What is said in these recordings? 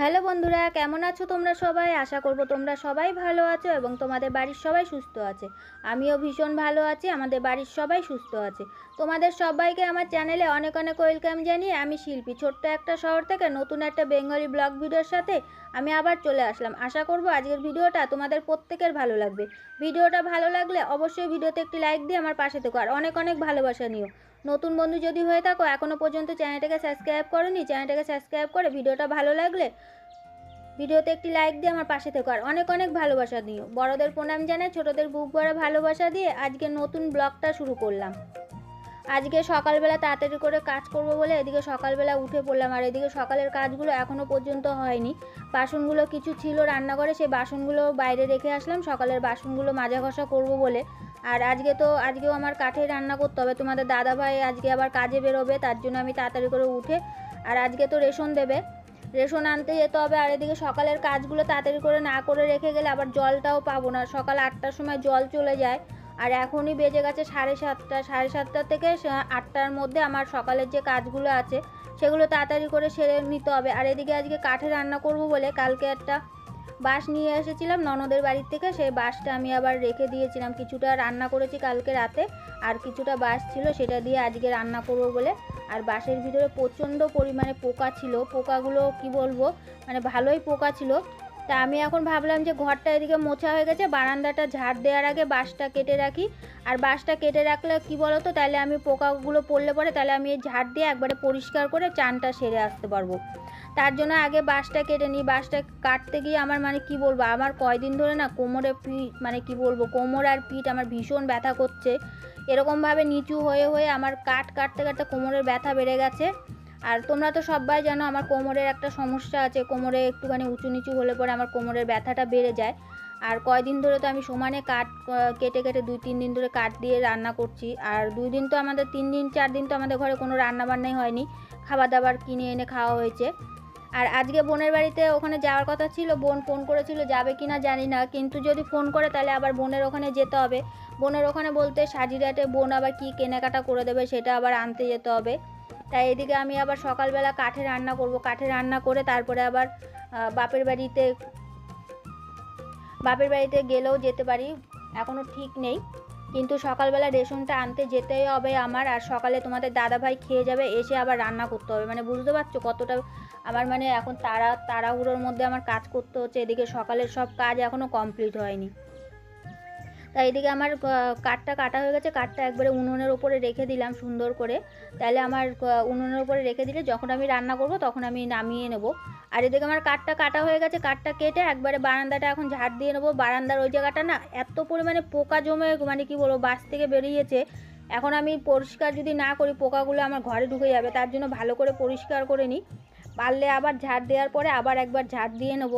Hello বন্ধুরা, কেমন আছো তোমরা সবাই? আশা করব তোমরা সবাই ভালো আছো এবং তোমাদের বাড়ির সবাই সুস্থ আছে। আমিও ভীষণ ভালো আছি, আমাদের বাড়ির সবাই সুস্থ আছে। তোমাদের সবাইকে আমার চ্যানেলে অনেক অনেক ওয়েলকাম জানিয়ে আমি শিল্পী। ছোট্ট একটা শহর থেকে নতুন একটা বেঙ্গলি ব্লগ ভিডিওর সাথে আমি আবার চলে আসলাম। আশা করব আজকের ভিডিওটা তোমাদের প্রত্যেকের ভালো লাগবে। ভিডিওটা ভালো লাগলে অবশ্যই ভিডিওতে একটি লাইক দিয়ে আমার পাশে থেকো, আর অনেক অনেক ভালোবাসা নিও। নতুন বন্ধু যদি হয়ে থাকো এখনও পর্যন্ত চ্যানেলটাকে সাবস্ক্রাইব করোনি, চ্যানেলটাকে সাবস্ক্রাইব করে ভিডিওটা ভালো লাগলে ভিডিওতে একটি লাইক দিয়ে আমার পাশে থেকো। আর অনেক অনেক ভালোবাসা দিও। বড়দের প্রণাম জানাই, ছোটদের বুক ভরা ভালোবাসা দিয়ে আজকে নতুন ব্লগটা শুরু করলাম। আজকে সকালবেলা তাড়াতাড়ি করে কাজ করব বলে এদিকে সকালবেলা উঠে পড়লাম, আর এদিকে সকালের কাজগুলো এখনও পর্যন্ত হয়নি। বাসনগুলো কিছু ছিল রান্নাঘরে, সেই বাসনগুলো বাইরে রেখে আসলাম। সকালের বাসনগুলো মাজা ঘষা করব বলে। আর আজকে তো, আজকেও আমার কাঠে রান্না করতে হবে। তোমাদের দাদা ভাই আজকে আবার কাজে বেরোবে, তার জন্য আমি তাড়াতাড়ি করে উঠে, আর আজকে তো রেশন দেবে। রেশন আনতে যেতে হবে, আর এদিকে সকালের কাজগুলো তাড়াতাড়ি করে না করে রেখে গেলে আবার জলটাও পাবো না। সকাল আটটার সময় জল চলে যায়, আর এখনই বেজে গেছে সাড়ে সাতটা। সাড়ে সাতটা থেকে আটটার মধ্যে আমার সকালের যে কাজগুলো আছে, সেগুলো তাড়াতাড়ি করে সেরে নিতে হবে। আর এদিকে আজকে কাঠে রান্না করব বলে কালকে একটা বাঁশ নিয়ে এসেছিলাম ননদের বাড়ির থেকে, সেই বাঁশটা আমি আবার রেখে দিয়েছিলাম। কিছুটা রান্না করেছি কালকে রাতে, আর কিছুটা বাঁশ ছিল সেটা দিয়ে আজকে রান্না করব বলে আর বাঁশের ভিতরে প্রচণ্ড পরিমাণে পোকা ছিল। পোকাগুলো কি বলব? মানে ভালোই পোকা ছিল। তা আমি এখন ভাবলাম যে ঘরটা এদিকে মোছা হয়ে গেছে, বারান্দাটা ঝাড় দেওয়ার আগে বাঁশটা কেটে রাখি। আর বাঁশটা কেটে রাখলে কি বলো তো তাহলে আমি পোকাগুলো পড়লে পরে তাহলে আমি এই ঝাড় দিয়ে একবারে পরিষ্কার করে চানটা সেরে আসতে পারব। তার জন্য আগে বাঁশটা কেটে নিই। বাঁশটা কাটতে গিয়ে আমার মানে কি বলব? আমার কয়দিন ধরে না কোমরে পিঠ মানে কি বলব? কোমর আর পিঠ আমার ভীষণ ব্যথা করছে। এরকমভাবে নিচু হয়ে হয়ে আমার কাট কাটতে কাটতে কোমরের ব্যথা বেড়ে গেছে। আর তোমরা তো সবাই জানো আমার কোমরের একটা সমস্যা আছে কোমরে একটুখানি উঁচু নিচু হলে পরে আমার কোমরের ব্যথাটা বেড়ে যায়। আর কয়দিন ধরে তো আমি সমানে আহ, কেটে কেটে দুই তিন দিন ধরে কাঠ দিয়ে রান্না করছি। আর দুই দিন তো আমাদের তিন দিন চার দিন তো আমাদের ঘরে কোনো রান্না বান্নাই হয়নি। খাবার দাবার কিনে এনে খাওয়া হয়েছে। আর আজকে বোনের বাড়িতে ওখানে যাওয়ার কথা ছিল, বোন ফোন করেছিল, যাবে কি না জানি না, কিন্তু যদি ফোন করে তাহলে আবার বোনের ওখানে যেতে হবে। বোনের ওখানে বলতে সাজিরাটে বোন আবার কি কেনাকাটা করে দেবে সেটা আবার আনতে যেতে হবে। তাই এদিকে আমি আবার সকালবেলা কাঠে রান্না করব। কাঠে রান্না করে তারপরে আবার বাপের বাড়িতে বাপের বাড়িতে গেলেও যেতে পারি। এখনও ঠিক নেই। কিন্তু সকালবেলা রেশনটা আনতে যেতেই হবে আমার, আর সকালে তোমাদের দাদাভাই খেয়ে যাবে, এসে আবার রান্না করতে হবে। মানে বুঝতে পারছ কতটা আমার মানে এখন তাড়া, তাড়াহুড়োর মধ্যে আমার কাজ করতে হচ্ছে, এদিকে সকালের সব কাজ এখনও কমপ্লিট হয়নি। তাই এদিকে আমার কাঠটা কাটা হয়ে গেছে, কাঠটা একবারে উনুনের ওপরে রেখে দিলাম সুন্দর করে। তাহলে আমার উনুনের ওপরে রেখে দিলে যখন আমি রান্না করব তখন আমি নামিয়ে নেব। আর এদিকে আমার কাঠটা কাটা হয়ে গেছে, কাঠটা কেটে একবারে বারান্দাটা এখন ঝাড় দিয়ে নেব। বারান্দার ওই জায়গাটা না এত পরিমাণে পোকা জমে মানে কি বলব বাস থেকে বেরিয়েছে। এখন আমি পরিষ্কার যদি না করি, পোকাগুলো আমার ঘরে ঢুকে যাবে, তার জন্য ভালো করে পরিষ্কার করে নিই। পারলে আবার ঝাড় দেওয়ার পরে আবার একবার ঝাড় দিয়ে নেব।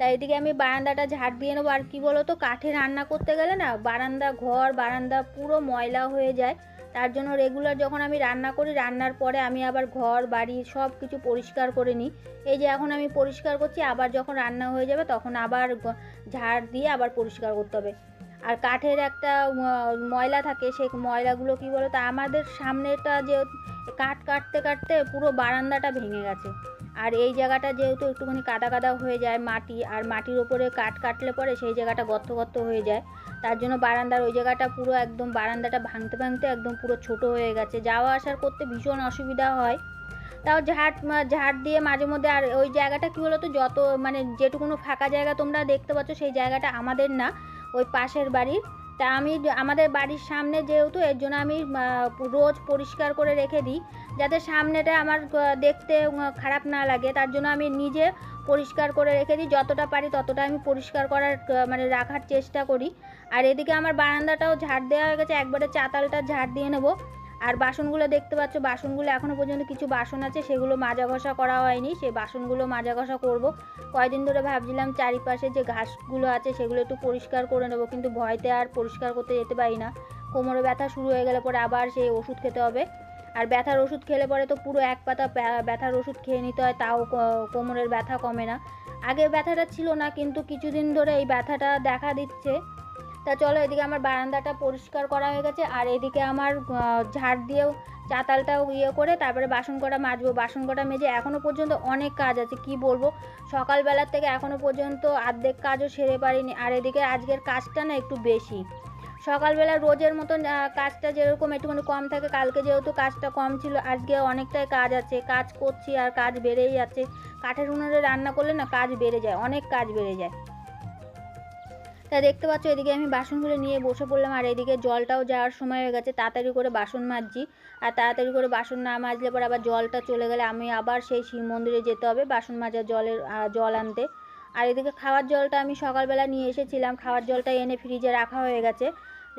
তাই এদিকে আমি বারান্দাটা ঝাড় দিয়ে নেব। আর কি বলো তো কাঠে রান্না করতে গেলে না, বারান্দা ঘর, বারান্দা পুরো ময়লা হয়ে যায়। তার জন্য রেগুলার যখন আমি রান্না করি, রান্নার পরে আমি আবার ঘর, বাড়ি সব কিছু পরিষ্কার করে নিই। এই যে এখন আমি পরিষ্কার করছি, আবার যখন রান্না হয়ে যাবে তখন আবার ঝাড় দিয়ে আবার পরিষ্কার করতে হবে। আর কাঠের একটা ময়লা থাকে সেই ময়লাগুলো কি বলো তো আমাদের সামনেটা যে কাঠ কাটতে কাটতে পুরো বারান্দাটা ভেঙে গেছে। আর এই জায়গাটা যেহেতু একটুখানি কাদা কাদা হয়ে যায় মাটি, আর মাটির ওপরে কাঠ কাটলে পরে সেই জায়গাটা গর্ত গর্ত হয়ে যায়। তার জন্য বারান্দার ওই জায়গাটা পুরো একদম বারান্দাটা ভাঙতে ভাঙতে একদম পুরো ছোট হয়ে গেছে। যাওয়া আসার করতে ভীষণ অসুবিধা হয়। তাও মা- ঝাড় দিয়ে মাঝে মধ্যে আর ওই জায়গাটা কী বলো তো যত মানে যেটুকুনো ফাঁকা জায়গা তোমরা দেখতে পাচ্ছ সেই জায়গাটা আমাদের না, ওই পাশের বাড়ির। তা আমি আমাদের বাড়ির সামনে যেহেতু, এর জন্য আমি রোজ পরিষ্কার করে রেখে দিই, যাতে সামনেটা আমার দেখতে খারাপ না লাগে। তার জন্য আমি নিজে পরিষ্কার করে রেখে দিই, যতটা পারি ততটা আমি পরিষ্কার করার মানে রাখার চেষ্টা করি। আর এদিকে আমার বারান্দাটাও ঝাড় দেওয়া হয়ে গেছে, একবারে চাতালটা ঝাড় দিয়ে নেব। আর বাসনগুলো দেখতে পাচ্ছ, বাসনগুলো এখনও পর্যন্ত কিছু বাসন আছে, সেগুলো মাজা ঘষা করা হয়নি সেই বাসনগুলো মাজা ঘষা করব। কয়দিন ধরে ভাবছিলাম চারিপাশে যে ঘাসগুলো আছে, সেগুলো একটু পরিষ্কার করে নেব, কিন্তু ভয়তে আর পরিষ্কার করতে যেতে পারি না। কোমরে ব্যথা শুরু হয়ে গেলে পরে আবার সেই ওষুধ খেতে হবে। আর ব্যথার ওষুধ খেলে পরে তো পুরো এক পাতা ব্যথার ওষুধ খেয়ে নিতে হয়, তাও কোমরের ব্যথা কমে না। আগে ব্যথাটা ছিল না, কিন্তু কিছুদিন ধরে এই ব্যথাটা দেখা দিচ্ছে। তা চলো এদিকে আমার বারান্দাটা পরিষ্কার করা হয়ে গেছে, আর এদিকে আমার ঝাড় দিয়েও চাতালটাও ইয়ে করে তারপরে বাসন কটা মাজবো, বাসন কটা মেজে এখনও পর্যন্ত অনেক কাজ আছে, কি বলব? সকালবেলার থেকে এখনও পর্যন্ত অর্ধেক কাজও সেরে পারিনি, আর এদিকে আজকের কাজটা না একটু বেশি। সকালবেলা রোজের মতন কাজটা যেরকম একটুখানি কম থাকে, কালকে যেহেতু কাজটা কম ছিল, আজকে অনেকটাই কাজ আছে, কাজ করছি আর কাজ বেড়েই যাচ্ছে। কাঠের উনুনে রান্না করলে না কাজ বেড়ে যায়, অনেক কাজ বেড়ে যায়। তা দেখতে পাচ্ছ, এদিকে আমি বাসনগুলো নিয়ে বসে পড়লাম, আর এদিকে জলটাও যাওয়ার সময় হয়ে গেছে। তাড়াতাড়ি করে বাসন মাজছি, আর তাড়াতাড়ি করে বাসন না মাজলে পরে আবার জলটা চলে গেলে আমি আবার সেই শিব মন্দিরে যেতে হবে, বাসন মাজার জলের জল আনতে। আর এদিকে খাওয়ার জলটা আমি সকালবেলা নিয়ে এসেছিলাম, খাওয়ার জলটা এনে ফ্রিজে রাখা হয়ে গেছে।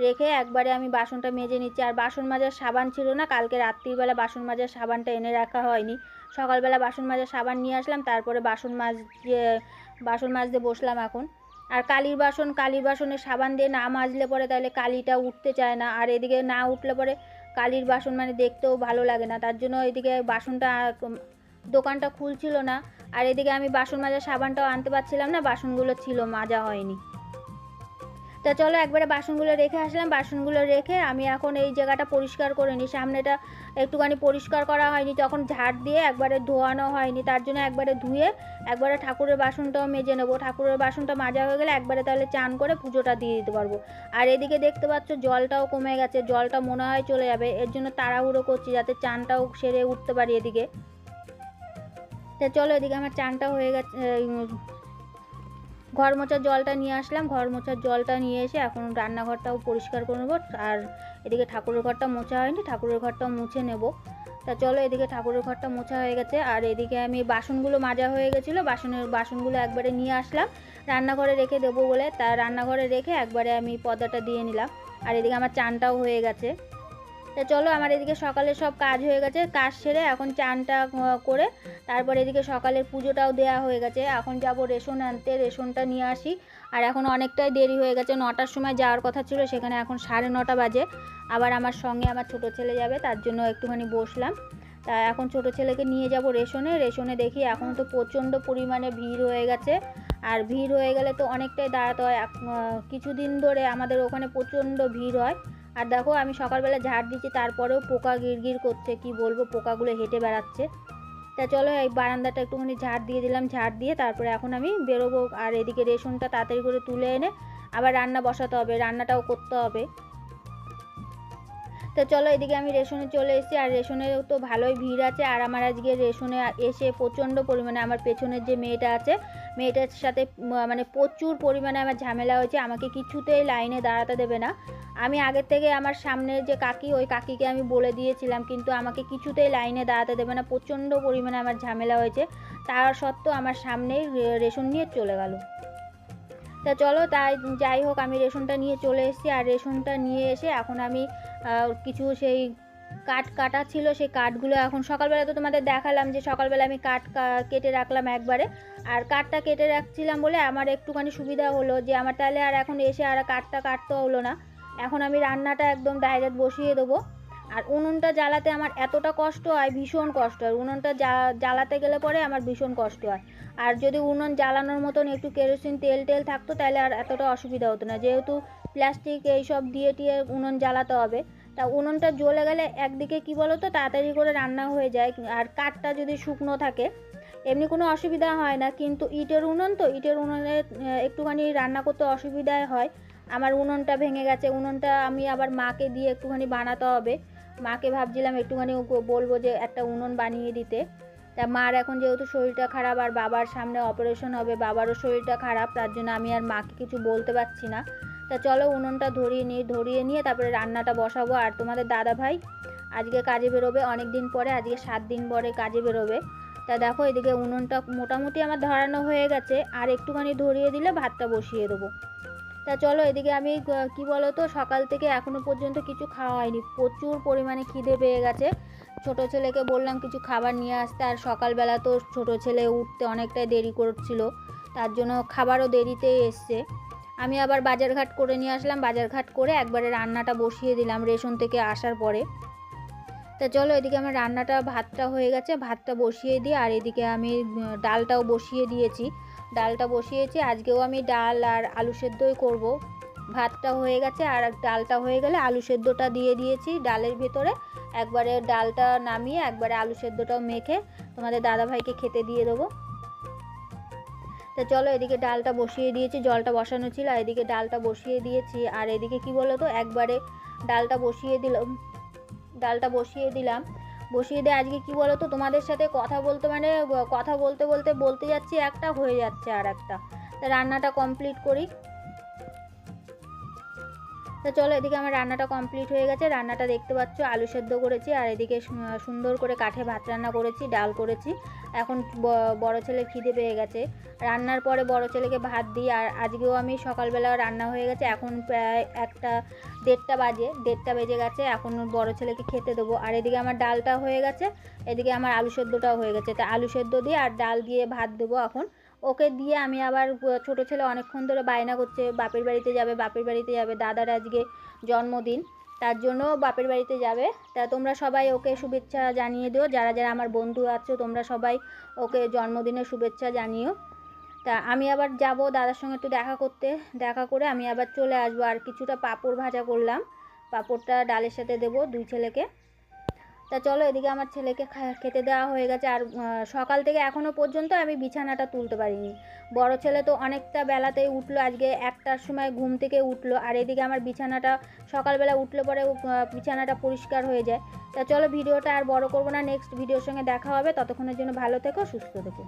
রেখে একবারে আমি বাসনটা মেজে নিচ্ছি, আর বাসন মাজার সাবান ছিল না, কালকে রাত্রিবেলা বাসন মাজার সাবানটা এনে রাখা হয়নি। সকালবেলা বাসন মাজার সাবান নিয়ে আসলাম, তারপরে বাসন মাজ, বাসন মাজতে বসলাম এখন। আর কালির বাসন, কালির বাসনে সাবান দিয়ে না মাজলে পরে তাহলে কালিটা উঠতে চায় না। আর এদিকে না উঠলে পরে কালির বাসন মানে দেখতেও ভালো লাগে না। তার জন্য এদিকে বাসনটা দোকানটা খুলছিল না। আর এদিকে আমি বাসন মাজার সাবানটাও আনতে পারছিলাম না, বাসনগুলো ছিল, মাজা হয়নি। তা চলো একবারে বাসনগুলো রেখে আসলাম। বাসনগুলো রেখে আমি এখন এই জায়গাটা পরিষ্কার করে নিই। সামনেটা একটুখানি পরিষ্কার করা হয়নি, তখন ঝাড় দিয়ে একবারে ধোয়ানো হয়নি। তার জন্য একবারে ধুয়ে একবারে ঠাকুরের বাসনটাও মেজে নেব। ঠাকুরের বাসনটা মাজা হয়ে গেলে একবারে তাহলে চান করে পুজোটা দিয়ে দিতে পারব। আর এদিকে দেখতে পাচ্ছ জলটাও কমে গেছে, জলটা মনে হয় চলে যাবে। এর জন্য তাড়াহুড়ো করছি যাতে চানটাও সেরে উঠতে পারি এদিকে। তা চলো এদিকে আমার চানটা হয়ে গেছে ঘর মোছার জলটা নিয়ে আসলাম, ঘর মোছার জলটা নিয়ে এসে এখন রান্নাঘরটাও পরিষ্কার করে নেব। আর এদিকে ঠাকুরের ঘরটা মোছা হয়নি, ঠাকুরের ঘরটাও মুছে নেব। তা চলো এদিকে ঠাকুরের ঘরটা মোছা হয়ে গেছে, আর এদিকে আমি বাসনগুলো মাজা হয়ে গেছিল, বাসনের বাসনগুলো একবারে নিয়ে আসলাম। রান্নাঘরে রেখে দেবো বলে, তা রান্নাঘরে রেখে একবারে আমি পর্দাটা দিয়ে নিলাম। আর এদিকে আমার চানটাও হয়ে গেছে। তা চলো আমার এদিকে সকালে সব কাজ হয়ে গেছে, কাজ সেরে এখন চানটা করে তারপর এদিকে সকালের পুজোটাও দেওয়া হয়ে গেছে। এখন যাব রেশন আনতে, রেশনটা নিয়ে আসি। আর এখন অনেকটাই দেরি হয়ে গেছে, নটার সময় যাওয়ার কথা ছিল, সেখানে এখন সাড়ে নটা বাজে। আবার আমার সঙ্গে আমার ছোট ছেলে যাবে, তার জন্য একটুখানি বসলাম। তা এখন ছোট ছেলেকে নিয়ে যাব রেশনে রেশনে দেখি এখন তো প্রচণ্ড পরিমাণে ভিড় হয়ে গেছে। আর ভিড় হয়ে গেলে তো অনেকটাই দাঁড়াতে হয়। কিছুদিন ধরে আমাদের ওখানে প্রচণ্ড ভিড় হয়। আর দেখো আমি সকালবেলা ঝাড় দিচ্ছি, তারপরেও পোকা গিরগির করছে, কি বলব, পোকাগুলো হেঁটে বেড়াচ্ছে। তা চলো, এই বারান্দাটা একটুখানি ঝাড় দিয়ে দিলাম, ঝাড় দিয়ে তারপরে এখন আমি বেরোবো, আর এদিকে রেশনটা তাড়াতাড়ি করে তুলে এনে আবার রান্না বসাতে হবে, রান্নাটাও করতে হবে। তো চলো, এদিকে আমি রেশনে চলে এসেছি, আর রেশনেও তো ভালোই ভিড় আছে, আর আমার আজকে রেশনে এসে প্রচণ্ড পরিমাণে আমার পেছনের যে মেয়েটা আছে মেয়েটার সাথে মানে প্রচুর পরিমাণে আমার ঝামেলা হয়েছে, আমাকে কিছুতেই লাইনে দাঁড়াতে দেবে না। আমি আগের থেকে আমার সামনের যে কাকি, ওই কাকিকে আমি বলে দিয়েছিলাম, কিন্তু আমাকে কিছুতেই লাইনে দাঁড়াতে দেবে না, প্রচণ্ড পরিমাণে আমার ঝামেলা হয়েছে। তার সত্ত্বেও আমার সামনেই রেশন নিয়ে চলে গেল। তা চলো, তাই যাই হোক, আমি রেশনটা নিয়ে চলে এসেছি, আর রেশনটা নিয়ে এসে এখন আমি কিছু সেই কাঠ কাটা ছিল, সেই কাঠগুলো এখন সকালবেলা তো তোমাদের দেখালাম যে সকালবেলা আমি কাঠ কেটে রাখলাম একবারে। আর কাঠটা কেটে রাখছিলাম বলে আমার একটুখানি সুবিধা হলো যে আমার তাহলে আর এখন এসে আর কাঠটা কাটতে হলো না। এখন আমি রান্নাটা একদম ডাইরেক্ট বসিয়ে দেবো। আর উনুনটা জ্বালাতে আমার এতটা কষ্ট হয়, ভীষণ কষ্ট হয়। উনুনটা জ্বালাতে গেলে পরে আমার ভীষণ কষ্ট হয়। আর যদি উনুন জ্বালানোর মতন একটু কেরোসিন, তেল, টেল থাকতো তাহলে আর এতটা অসুবিধা হতো না। যেহেতু প্লাস্টিক এইসব দিয়ে টিয়ে উনুন জ্বালাতে হবে। তা উনুনটা জ্বলে গেলে একদিকে কি বলো তো তাড়াতাড়ি করে রান্না হয়ে যায় আর কাঠটা যদি শুকনো থাকে, এমনি কোনো অসুবিধা হয় না। কিন্তু ইটের উনুন তো, ইটের উনুনে একটুখানি রান্না করতে অসুবিধায় হয়। আমার উনুনটা ভেঙে গেছে, উনুনটা আমি আবার মাকে দিয়ে একটুখানি বানাতে হবে। মাকে ভাবছিলাম একটুখানি বলব যে একটা উনুন বানিয়ে দিতে। তা মার এখন যেহেতু শরীরটা খারাপ আর বাবার সামনে অপারেশন হবে, বাবারও শরীরটা খারাপ, তার জন্য আমি আর মাকে কিছু বলতে পারছি না। তা চলো উনুনটা ধরিয়ে নিই, ধরিয়ে নিয়ে তারপরে রান্নাটা বসাবো। আর তোমাদের দাদা ভাই আজকে কাজে বেরোবে অনেক দিন পরে, আজকে সাত দিন পরে কাজে বেরোবে। তা দেখো এদিকে উনুনটা মোটামুটি আমার ধরানো হয়ে গেছে, আর একটুখানি ধরিয়ে দিলে ভাতটা বসিয়ে দেবো। তা চলো এদিকে আমি কি বলো তো সকাল থেকে এখনও পর্যন্ত কিছু খাওয়া হয়নি। প্রচুর পরিমাণে খিদে পেয়ে গেছে। ছোট ছেলেকে বললাম কিছু খাবার নিয়ে আসতে, আর সকালবেলা তো ছোট ছেলে উঠতে অনেকটাই দেরি করছিল, তার জন্য খাবারও দেরিতেই এসছে। আমি আবার বাজারঘাট করে নিয়ে আসলাম। বাজারঘাট করে একবারে রান্নাটা বসিয়ে দিলাম রেশন থেকে আসার পরে। তা চলো এদিকে আমার রান্নাটা, ভাতটা হয়ে গেছে। ভাতটা বসিয়ে দিয়ে আর এদিকে আমি ডালটাও বসিয়ে দিয়েছি। ডালটা বসিয়েছি। আজকেও আমি ডাল আর আলু সেদ্ধই করব। ভাতটা হয়ে গেছে আর ডালটা হয়ে গেলে আলু সেদ্ধটা দিয়ে দিয়েছি ডালের ভেতরে। একবারে ডালটা নামিয়ে একবারে আলু সেদ্ধটাও মেখে তোমাদের দাদাভাইকে খেতে দিয়ে দেবো। তা চলো এদিকে ডালটা বসিয়ে দিয়েছি, জলটা বসানো ছিল, আর এদিকে ডালটা বসিয়ে দিয়েছি। আর এদিকে কি বলো তো একবারে ডালটা বসিয়ে দিলাম, ডালটা বসিয়ে দিলাম। বসিয়ে দিয়ে আজকে কি বলো তো তোমাদের সাথে কথা বলতে মানে কথা বলতে বলতে বলতে যাচ্ছি একটা, হয়ে যাচ্ছে আর একটা রান্নাটা কমপ্লিট করি। তা চলো এদিকে আমার রান্নাটা কমপ্লিট হয়ে গেছে। রান্নাটা দেখতে পাচ্ছ, আলু সেদ্ধ করেছি, আর এদিকে সুন্দর করে কাঠে ভাত রান্না করেছি, ডাল করেছি। এখন বড় ছেলে খিদে পেয়ে গেছে। রান্নার পরে বড় ছেলেকে ভাত দিই, আর আজকেও আমি সকালবেলা রান্না হয়ে গেছে। এখন প্রায় একটা, দেড়টা বাজে, দেড়টা বেজে গেছে। এখন বড় ছেলেকে খেতে দেবো। আর এদিকে আমার ডালটা হয়ে গেছে, এদিকে আমার আলু সেদ্ধটাও হয়ে গেছে। তা আলু সেদ্ধ দিয়ে আর ডাল দিয়ে ভাত দেবো এখন। ওকে দিয়ে আমি আবার ছোটো ছেলে অনেকক্ষণ ধরে বায়না করছে, বাপের বাড়িতে যাবে, বাপের বাড়িতে যাবে, দাদার আজকে জন্মদিন, তার জন্য বাপের বাড়িতে যাবে। তা তোমরা সবাই ওকে শুভেচ্ছা জানিয়ে দিও, যারা যারা আমার বন্ধু আছো, তোমরা সবাই ওকে জন্মদিনের শুভেচ্ছা জানিও। তা আমি আবার যাব দাদার সঙ্গে একটু দেখা করতে, দেখা করে আমি আবার চলে আসব। আর কিছুটা পাঁপড় ভাজা করলাম, পাঁপড়টা ডালের সাথে দেবো দুই ছেলেকে। তা চলো এদিকে আমার ছেলেকে খেতে দেওয়া হয়ে গেছে। আর সকাল থেকে এখনও পর্যন্ত আমি বিছানাটা তুলতে পারিনি। বড় ছেলে তো অনেকটা বেলাতেই উঠল, আজকে একটার সময় ঘুম থেকে উঠল। আর এদিকে আমার বিছানাটা সকালবেলা উঠলে পরে বিছানাটা পরিষ্কার হয়ে যায়। তা চলো ভিডিওটা আর বড় করব না নেক্সট ভিডিওর সঙ্গে দেখা হবে। ততক্ষণের জন্য ভালো থেকো, সুস্থ থেকো।